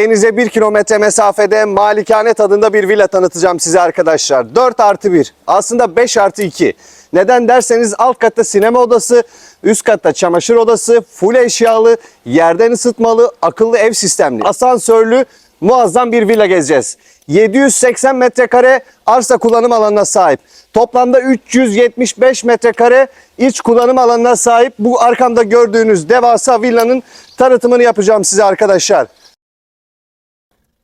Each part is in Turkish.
Denize 1 kilometre mesafede malikane tadında bir villa tanıtacağım size arkadaşlar. 4 artı 1 aslında 5 artı 2. Neden derseniz alt katta sinema odası, üst katta çamaşır odası, full eşyalı, yerden ısıtmalı, akıllı ev sistemli, asansörlü muazzam bir villa gezeceğiz. 780 metrekare arsa kullanım alanına sahip. Toplamda 375 metrekare iç kullanım alanına sahip bu arkamda gördüğünüz devasa villanın tanıtımını yapacağım size arkadaşlar.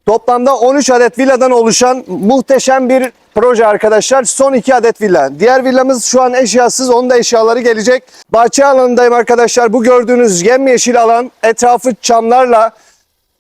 Toplamda 13 adet villadan oluşan muhteşem bir proje arkadaşlar. Son 2 adet villa. Diğer villamız şu an eşyasız. Onun da eşyaları gelecek. Bahçe alanındayım arkadaşlar. Bu gördüğünüz yemyeşil alan etrafı çamlarla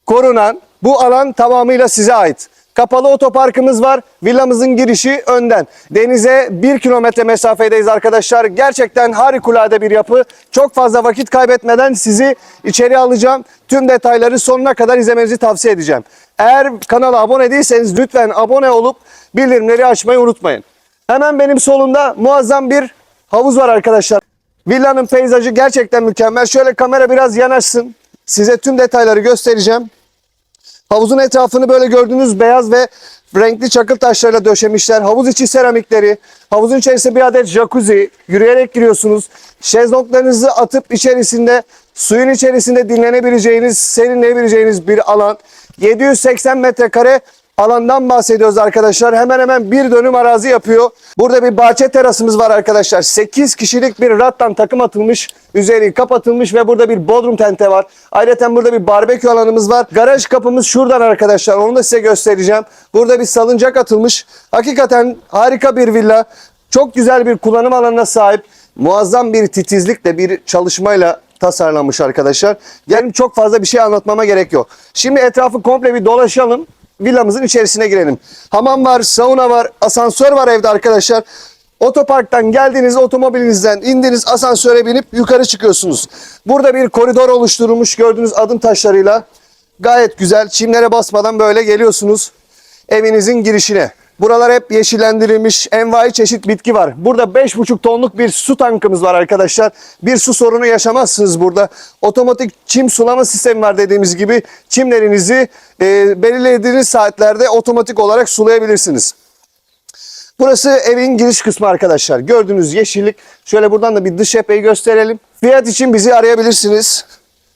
korunan bu alan tamamıyla size ait. Kapalı otoparkımız var. Villamızın girişi önden. Denize 1 kilometre mesafedeyiz arkadaşlar. Gerçekten harikulade bir yapı. Çok fazla vakit kaybetmeden sizi içeri alacağım. Tüm detayları sonuna kadar izlemenizi tavsiye edeceğim. Eğer kanala abone değilseniz lütfen abone olup bildirimleri açmayı unutmayın. Hemen benim solumda muazzam bir havuz var arkadaşlar. Villanın peyzajı gerçekten mükemmel. Şöyle kamera biraz yanaşsın. Size tüm detayları göstereceğim. Havuzun etrafını böyle gördüğünüz beyaz ve renkli çakıl taşlarıyla döşemişler. Havuz içi seramikleri, havuzun içerisinde bir adet jacuzzi, yürüyerek giriyorsunuz. Şezlonglarınızı atıp içerisinde, suyun içerisinde dinlenebileceğiniz, serinleyebileceğiniz bir alan. 780 metrekare alandan bahsediyoruz arkadaşlar. Hemen hemen bir dönüm arazi yapıyor. Burada bir bahçe terasımız var arkadaşlar. 8 kişilik bir rattan takım atılmış. Üzeri kapatılmış ve burada bir bodrum tente var. Ayrıca burada bir barbekü alanımız var. Garaj kapımız şuradan arkadaşlar. Onu da size göstereceğim. Burada bir salıncak atılmış. Hakikaten harika bir villa. Çok güzel bir kullanım alanına sahip. Muazzam bir titizlikle bir çalışmayla tasarlanmış arkadaşlar. Yani çok fazla bir şey anlatmama gerek yok. Şimdi etrafı komple bir dolaşalım villamızın içerisine girelim. Hamam var, sauna var, asansör var evde arkadaşlar. Otoparktan geldiğiniz otomobilinizden indiniz asansöre binip yukarı çıkıyorsunuz. Burada bir koridor oluşturulmuş gördüğünüz adım taşlarıyla. Gayet güzel çimlere basmadan böyle geliyorsunuz evinizin girişine. Buralar hep yeşillendirilmiş envai çeşit bitki var. Burada 5,5 tonluk bir su tankımız var arkadaşlar. Bir su sorunu yaşamazsınız burada. Otomatik çim sulama sistemi var dediğimiz gibi. Çimlerinizi e, belirlediğiniz saatlerde otomatik olarak sulayabilirsiniz. Burası evin giriş kısmı arkadaşlar. Gördüğünüz yeşillik. Şöyle buradan da bir dış cepheyi gösterelim. Fiyat için bizi arayabilirsiniz.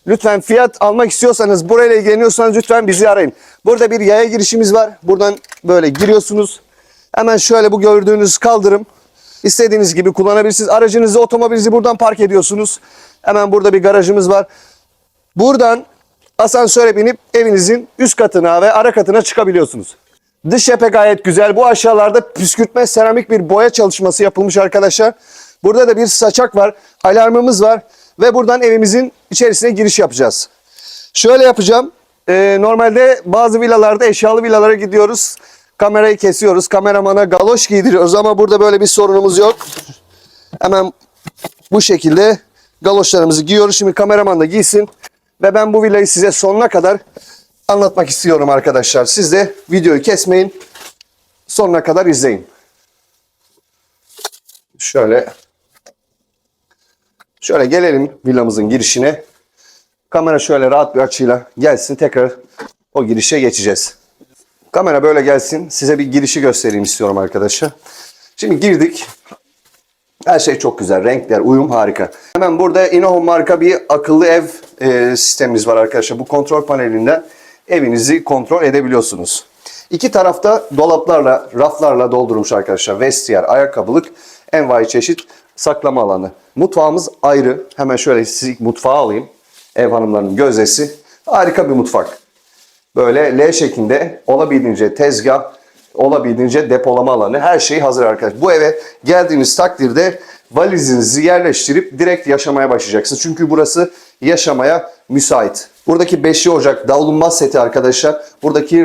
Lütfen fiyat almak istiyorsanız, burayla ilgileniyorsanız lütfen bizi arayın. Burada bir yaya girişimiz var. Buradan böyle giriyorsunuz. Hemen şöyle bu gördüğünüz kaldırım. İstediğiniz gibi kullanabilirsiniz. Aracınızı, otomobilinizi buradan park ediyorsunuz. Hemen burada bir garajımız var. Buradan asansöre binip evinizin üst katına ve ara katına çıkabiliyorsunuz. Dış cephe gayet güzel. Bu aşağılarda püskürtme seramik bir boya çalışması yapılmış arkadaşlar. Burada da bir saçak var. Alarmımız var. Ve buradan evimizin içerisine giriş yapacağız. Şöyle yapacağım. Ee, normalde bazı villalarda eşyalı villalara gidiyoruz. Kamerayı kesiyoruz. Kameramana galoş giydiriyoruz ama burada böyle bir sorunumuz yok. Hemen bu şekilde galoşlarımızı giyiyoruz. Şimdi kameraman da giysin. Ve ben bu villayı size sonuna kadar anlatmak istiyorum arkadaşlar. Siz de videoyu kesmeyin. Sonuna kadar izleyin. Şöyle Şöyle gelelim villamızın girişine. Kamera şöyle rahat bir açıyla gelsin. Tekrar o girişe geçeceğiz. Kamera böyle gelsin. Size bir girişi göstereyim istiyorum arkadaşlar. Şimdi girdik. Her şey çok güzel. Renkler, uyum harika. Hemen burada InnoHome marka bir akıllı ev e, sistemimiz var arkadaşlar. Bu kontrol panelinden evinizi kontrol edebiliyorsunuz. İki tarafta dolaplarla, raflarla doldurmuş arkadaşlar. Vestiyer, ayakkabılık, envai çeşit saklama alanı. Mutfağımız ayrı. Hemen şöyle sizi mutfağa alayım. Ev hanımlarının gözdesi. Harika bir mutfak. Böyle L şeklinde olabildiğince tezgah, olabildiğince depolama alanı her şey hazır arkadaşlar. Bu eve geldiğiniz takdirde valizinizi yerleştirip direkt yaşamaya başlayacaksınız. Çünkü burası yaşamaya müsait. Buradaki beşli ocak davlumbaz seti arkadaşlar. Buradaki e,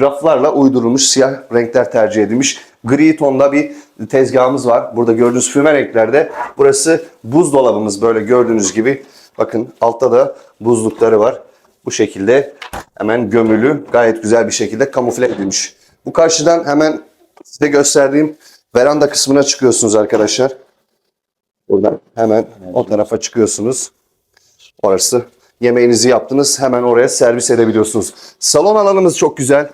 raflarla uydurulmuş siyah renkler tercih edilmiş. Gri tonda bir tezgahımız var. Burada gördüğünüz füme renklerde. Burası buzdolabımız böyle gördüğünüz gibi. Bakın altta da buzlukları var. Bu şekilde hemen gömülü gayet güzel bir şekilde kamufle edilmiş. Bu karşıdan hemen size gösterdiğim veranda kısmına çıkıyorsunuz arkadaşlar. Buradan hemen o tarafa çıkıyorsunuz. Orası Yemeğinizi yaptınız. Hemen oraya servis edebiliyorsunuz. Salon alanımız çok güzel.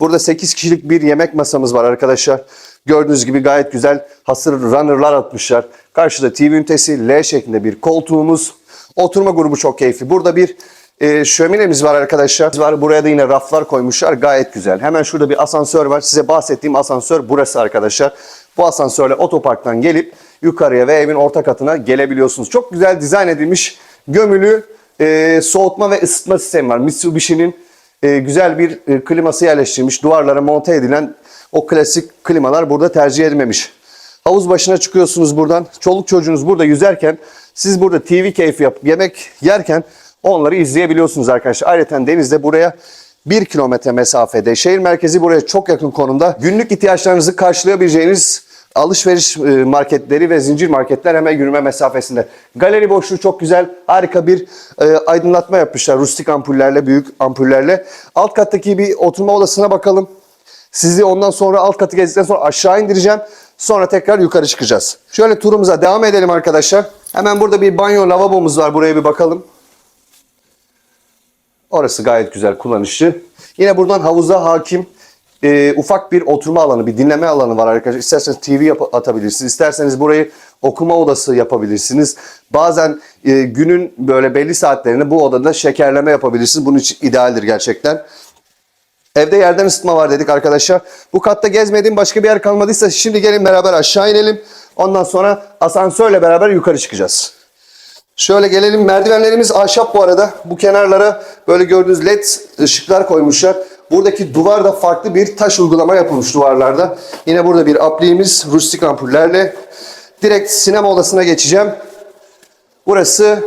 Burada 8 kişilik bir yemek masamız var arkadaşlar. Gördüğünüz gibi gayet güzel hasır runner'lar atmışlar. Karşıda TV ünitesi, L şeklinde bir koltuğumuz. Oturma grubu çok keyifli. Burada bir e, şöminemiz var arkadaşlar. Var buraya da yine raflar koymuşlar. Gayet güzel. Hemen şurada bir asansör var. Size bahsettiğim asansör burası arkadaşlar. Bu asansörle otoparktan gelip yukarıya ve evin orta katına gelebiliyorsunuz. Çok güzel dizayn edilmiş gömülü e, soğutma ve ısıtma sistemi var. Mitsubishi'nin e, güzel bir e, kliması yerleştirilmiş. Duvarlara monte edilen o klasik klimalar burada tercih edilmemiş. Havuz başına çıkıyorsunuz buradan. Çoluk çocuğunuz burada yüzerken siz burada TV keyfi yapıp yemek yerken onları izleyebiliyorsunuz arkadaşlar. Ayrıca denizde buraya 1 kilometre mesafede. Şehir merkezi buraya çok yakın konumda. Günlük ihtiyaçlarınızı karşılayabileceğiniz alışveriş e, marketleri ve zincir marketler hemen yürüme mesafesinde. Galeri boşluğu çok güzel. Harika bir e, aydınlatma yapmışlar. Rustik ampullerle, büyük ampullerle. Alt kattaki bir oturma odasına bakalım. Sizi ondan sonra alt katı gezdikten sonra aşağı indireceğim. Sonra tekrar yukarı çıkacağız. Şöyle turumuza devam edelim arkadaşlar. Hemen burada bir banyo lavabomuz var. Buraya bir bakalım. Orası gayet güzel kullanışlı. Yine buradan havuza hakim e, ufak bir oturma alanı, bir dinleme alanı var arkadaşlar. İsterseniz TV atabilirsiniz. İsterseniz burayı okuma odası yapabilirsiniz. Bazen e, günün böyle belli saatlerinde bu odada şekerleme yapabilirsiniz. Bunun için idealdir gerçekten. Evde yerden ısıtma var dedik arkadaşlar. Bu katta gezmediğim başka bir yer kalmadıysa şimdi gelin beraber aşağı inelim. Ondan sonra asansörle beraber yukarı çıkacağız. Şöyle gelelim. Merdivenlerimiz ahşap bu arada. Bu kenarlara böyle gördüğünüz led ışıklar koymuşlar. Buradaki duvarda farklı bir taş uygulama yapılmış duvarlarda. Yine burada bir apliğimiz rustik ampullerle. Direkt sinema odasına geçeceğim. Burası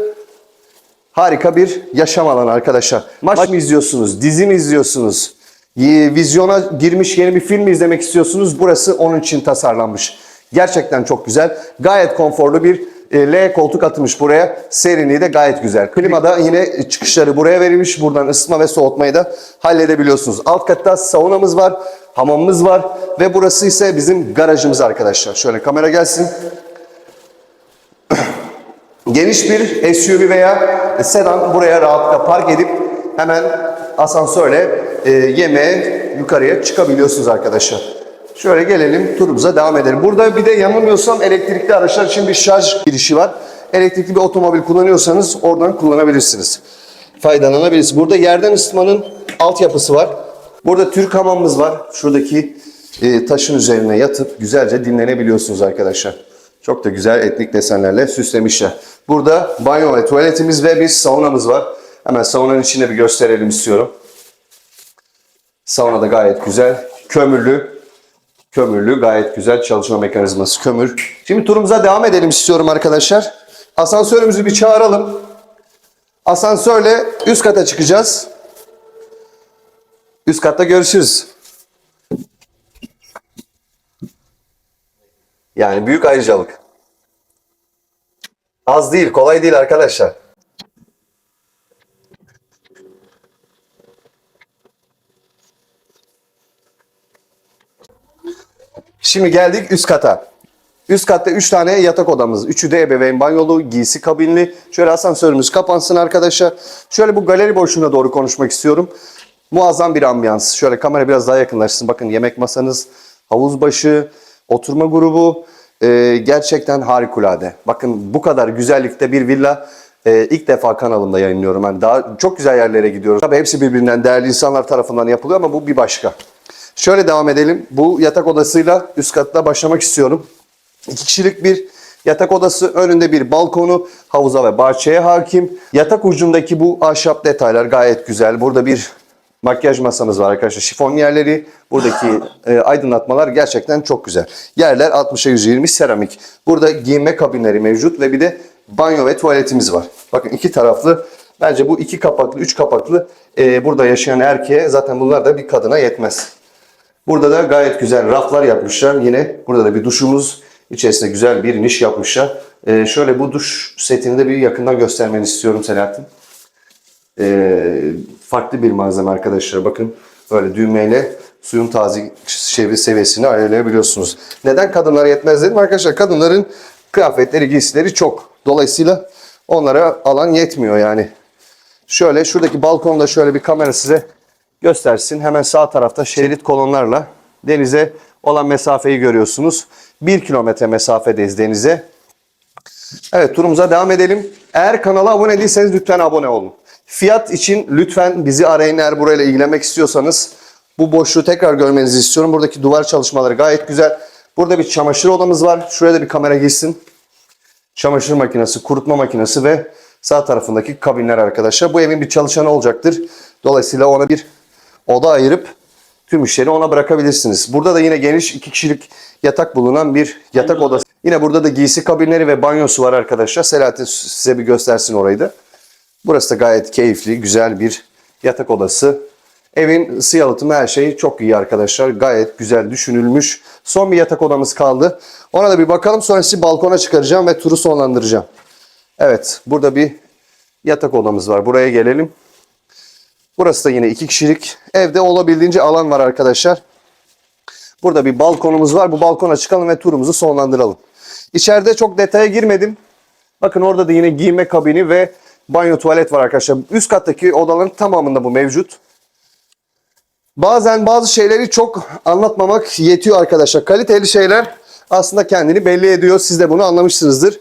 harika bir yaşam alanı arkadaşlar. Maç mı izliyorsunuz, dizi mi izliyorsunuz, vizyona girmiş yeni bir film mi izlemek istiyorsunuz? Burası onun için tasarlanmış. Gerçekten çok güzel. Gayet konforlu bir e, L koltuk atılmış buraya. Serinliği de gayet güzel. Klimada yine çıkışları buraya verilmiş. Buradan ısıtma ve soğutmayı da halledebiliyorsunuz. Alt katta saunamız var, hamamımız var ve burası ise bizim garajımız arkadaşlar. Şöyle kamera gelsin. Geniş bir SUV veya sedan buraya rahatlıkla park edip hemen asansörle e, yemeğe yukarıya çıkabiliyorsunuz arkadaşlar. Şöyle gelelim turumuza devam edelim. Burada bir de yanılmıyorsam elektrikli araçlar için bir şarj girişi var. Elektrikli bir otomobil kullanıyorsanız oradan kullanabilirsiniz. Faydalanabilirsiniz. Burada yerden ısıtmanın altyapısı var. Burada Türk hamamımız var. Şuradaki e, taşın üzerine yatıp güzelce dinlenebiliyorsunuz arkadaşlar. Çok da güzel etnik desenlerle süslemişler. Burada banyo ve tuvaletimiz ve bir saunamız var. Hemen saunanın içinde bir gösterelim istiyorum. Sauna da gayet güzel. Kömürlü. Kömürlü gayet güzel çalışma mekanizması kömür. Şimdi turumuza devam edelim istiyorum arkadaşlar. Asansörümüzü bir çağıralım. Asansörle üst kata çıkacağız. Üst katta görüşürüz. Yani büyük ayrıcalık. Az değil, kolay değil arkadaşlar. Şimdi geldik üst kata. Üst katta 3 tane yatak odamız. Üçü de ebeveyn banyolu, giysi kabinli. Şöyle asansörümüz kapansın arkadaşlar. Şöyle bu galeri boşluğuna doğru konuşmak istiyorum. Muazzam bir ambiyans. Şöyle kamera biraz daha yakınlaşsın. Bakın yemek masanız, havuz başı, oturma grubu. Ee, gerçekten harikulade. Bakın bu kadar güzellikte bir villa e, ilk defa kanalımda yayınlıyorum. Yani daha çok güzel yerlere gidiyoruz. Tabii hepsi birbirinden değerli insanlar tarafından yapılıyor ama bu bir başka. Şöyle devam edelim. Bu yatak odasıyla üst katta başlamak istiyorum. İki kişilik bir yatak odası, önünde bir balkonu, havuza ve bahçeye hakim. Yatak ucundaki bu ahşap detaylar gayet güzel. Burada bir makyaj masamız var arkadaşlar. Şifon yerleri, buradaki e, aydınlatmalar gerçekten çok güzel. Yerler 60'a 120 seramik. Burada giyinme kabinleri mevcut ve bir de banyo ve tuvaletimiz var. Bakın iki taraflı. Bence bu iki kapaklı, üç kapaklı e, burada yaşayan erkeğe zaten bunlar da bir kadına yetmez. Burada da gayet güzel raflar yapmışlar. Yine burada da bir duşumuz. içerisinde güzel bir niş yapmışlar. Ee, şöyle bu duş setini de bir yakından göstermeni istiyorum Selahattin. Ee, farklı bir malzeme arkadaşlar. Bakın böyle düğmeyle suyun çevre seviyesini ayarlayabiliyorsunuz. Neden kadınlara yetmez dedim arkadaşlar. Kadınların kıyafetleri, giysileri çok. Dolayısıyla onlara alan yetmiyor yani. Şöyle şuradaki balkonda şöyle bir kamera size göstersin. Hemen sağ tarafta şerit kolonlarla denize olan mesafeyi görüyorsunuz. 1 kilometre mesafedeyiz denize. Evet turumuza devam edelim. Eğer kanala abone değilseniz lütfen abone olun. Fiyat için lütfen bizi arayın eğer burayla ilgilenmek istiyorsanız. Bu boşluğu tekrar görmenizi istiyorum. Buradaki duvar çalışmaları gayet güzel. Burada bir çamaşır odamız var. Şuraya da bir kamera girsin. Çamaşır makinesi, kurutma makinesi ve sağ tarafındaki kabinler arkadaşlar. Bu evin bir çalışanı olacaktır. Dolayısıyla ona bir oda ayırıp tüm işleri ona bırakabilirsiniz. Burada da yine geniş iki kişilik yatak bulunan bir yatak odası. Yine burada da giysi kabinleri ve banyosu var arkadaşlar. Selahattin size bir göstersin orayı da. Burası da gayet keyifli, güzel bir yatak odası. Evin ısı yalıtımı her şey çok iyi arkadaşlar. Gayet güzel düşünülmüş. Son bir yatak odamız kaldı. Ona da bir bakalım. Sonra sizi balkona çıkaracağım ve turu sonlandıracağım. Evet, burada bir yatak odamız var. Buraya gelelim. Burası da yine iki kişilik. Evde olabildiğince alan var arkadaşlar. Burada bir balkonumuz var. Bu balkona çıkalım ve turumuzu sonlandıralım. İçeride çok detaya girmedim. Bakın orada da yine giyme kabini ve banyo tuvalet var arkadaşlar. Üst kattaki odaların tamamında bu mevcut. Bazen bazı şeyleri çok anlatmamak yetiyor arkadaşlar. Kaliteli şeyler aslında kendini belli ediyor. Siz de bunu anlamışsınızdır.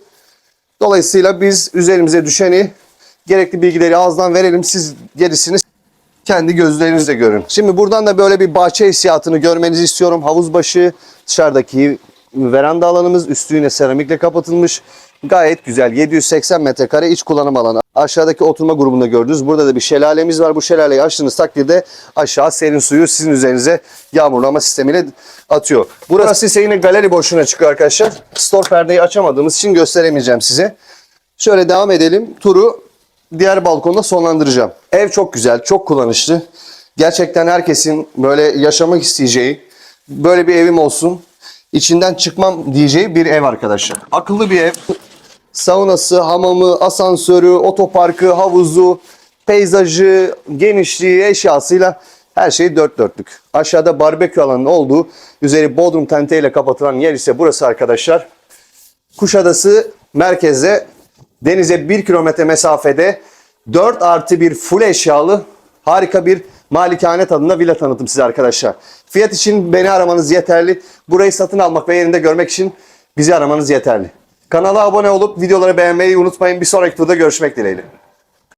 Dolayısıyla biz üzerimize düşeni gerekli bilgileri ağızdan verelim. Siz gerisini kendi gözlerinizle görün. Şimdi buradan da böyle bir bahçe hissiyatını görmenizi istiyorum. Havuz başı, dışarıdaki veranda alanımız üstü yine seramikle kapatılmış. Gayet güzel. 780 metrekare iç kullanım alanı. Aşağıdaki oturma grubunda gördünüz. Burada da bir şelalemiz var. Bu şelaleyi açtığınız takdirde aşağı serin suyu sizin üzerinize yağmurlama sistemiyle atıyor. Burası ise yine galeri boşluğuna çıkıyor arkadaşlar. Store perdeyi açamadığımız için gösteremeyeceğim size. Şöyle devam edelim. Turu diğer balkonda sonlandıracağım. Ev çok güzel, çok kullanışlı. Gerçekten herkesin böyle yaşamak isteyeceği, böyle bir evim olsun, içinden çıkmam diyeceği bir ev arkadaşlar. Akıllı bir ev. Saunası, hamamı, asansörü, otoparkı, havuzu, peyzajı, genişliği, eşyasıyla her şey dört dörtlük. Aşağıda barbekü alanının olduğu, üzeri bodrum tenteyle kapatılan yer ise burası arkadaşlar. Kuşadası merkezde denize 1 kilometre mesafede 4 artı bir full eşyalı harika bir malikane tadında villa tanıtım size arkadaşlar. Fiyat için beni aramanız yeterli. Burayı satın almak ve yerinde görmek için bizi aramanız yeterli. Kanala abone olup videoları beğenmeyi unutmayın. Bir sonraki turda görüşmek dileğiyle.